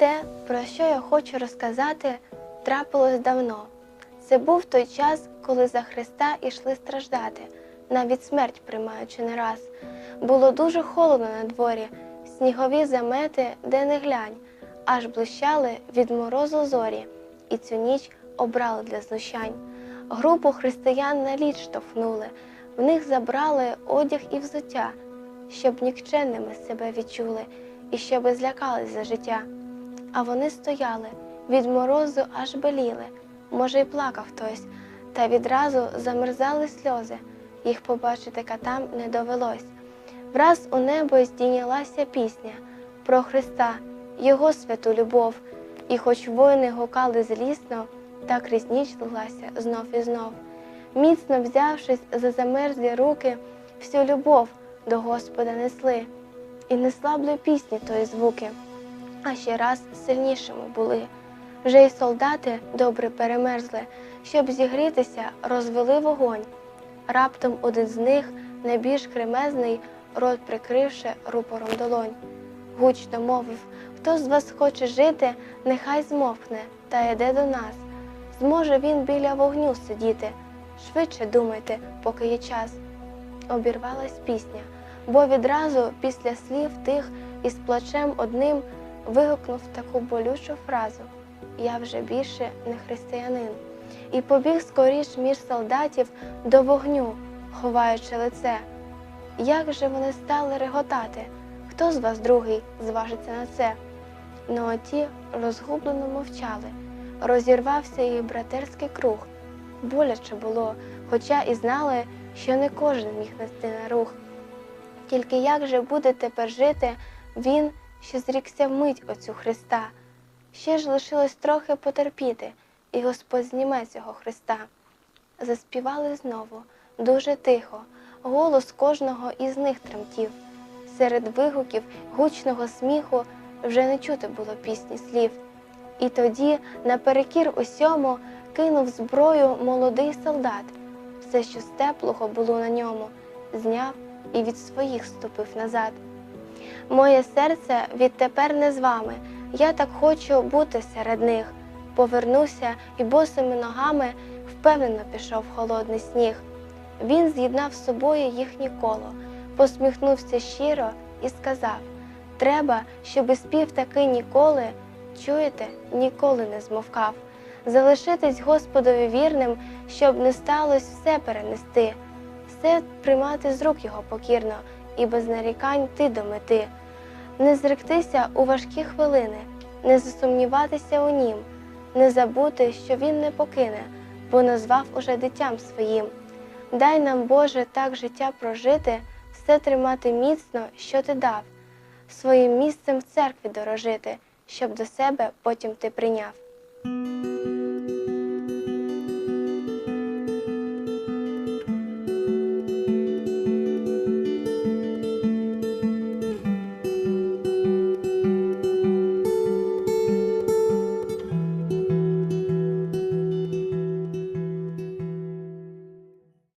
Те, про що я хочу розказати, трапилось давно. Це був той час, коли за Христа йшли страждати, навіть смерть приймаючи не раз. Було дуже холодно на дворі, снігові замети, де не глянь, аж блищали від морозу зорі, і цю ніч обрали для знущань. Групу християн на лід штовхнули, в них забрали одяг і взуття, щоб нікчемними себе відчули і щоби злякались за життя. А вони стояли, від морозу аж беліли, може, й плакав хтось, та відразу замерзали сльози, їх побачити катам не довелось. Враз у небо здійнялася пісня про Христа, Його святу любов, і хоч воїни гукали злісно, та крізь ніч лилася знов і знов. Міцно взявшись за замерзлі руки, всю любов до Господа несли, і не слабли пісні тої звуки а ще раз сильнішими були. Вже й солдати добре перемерзли, щоб зігрітися, розвели вогонь. Раптом один з них, найбільш кремезний, рот прикривши рупором долонь. Гучно мовив Хто з вас хоче жити, нехай змовкне та йде до нас. Зможе він біля вогню сидіти. Швидше думайте, поки є час. Обірвалась пісня, бо відразу після слів тих із плачем одним вигукнув таку болючу фразу Я вже більше не християнин, і побіг скоріш між солдатів до вогню, ховаючи лице. Як же вони стали реготати? Хто з вас другий зважиться на це? Ну а ті розгублено мовчали, розірвався їх братерський круг. Боляче було, хоча і знали, що не кожен міг нести на рух. Тільки як же буде тепер жити він, що зрікся вмить оцю Христа? Ще ж лишилось трохи потерпіти, і Господь зніме цього Христа. Заспівали знову, дуже тихо, голос кожного із них тремтів. Серед вигуків гучного сміху вже не чути було пісні слів. І тоді, наперекір усьому, кинув зброю молодий солдат. Все, що з теплого було на ньому, зняв і від своїх ступив назад. Моє серце відтепер не з вами. Я так хочу бути серед них. Повернуся і босими ногами впевнено пішов холодний сніг. Він з'єднав з собою їхнє коло, посміхнувся щиро і сказав: Треба, щоби спів такий ніколи, чуєте, ніколи не змовкав. Залишитись Господові вірним, щоб не сталося все перенести, все приймати з рук його покірно і без нарікань ти до мети, не зректися у важкі хвилини, не засумніватися у нім, не забути, що він не покине, бо назвав уже дитям своїм. Дай нам, Боже, так життя прожити, все тримати міцно, що ти дав, своїм місцем в церкві дорожити, щоб до себе потім ти прийняв.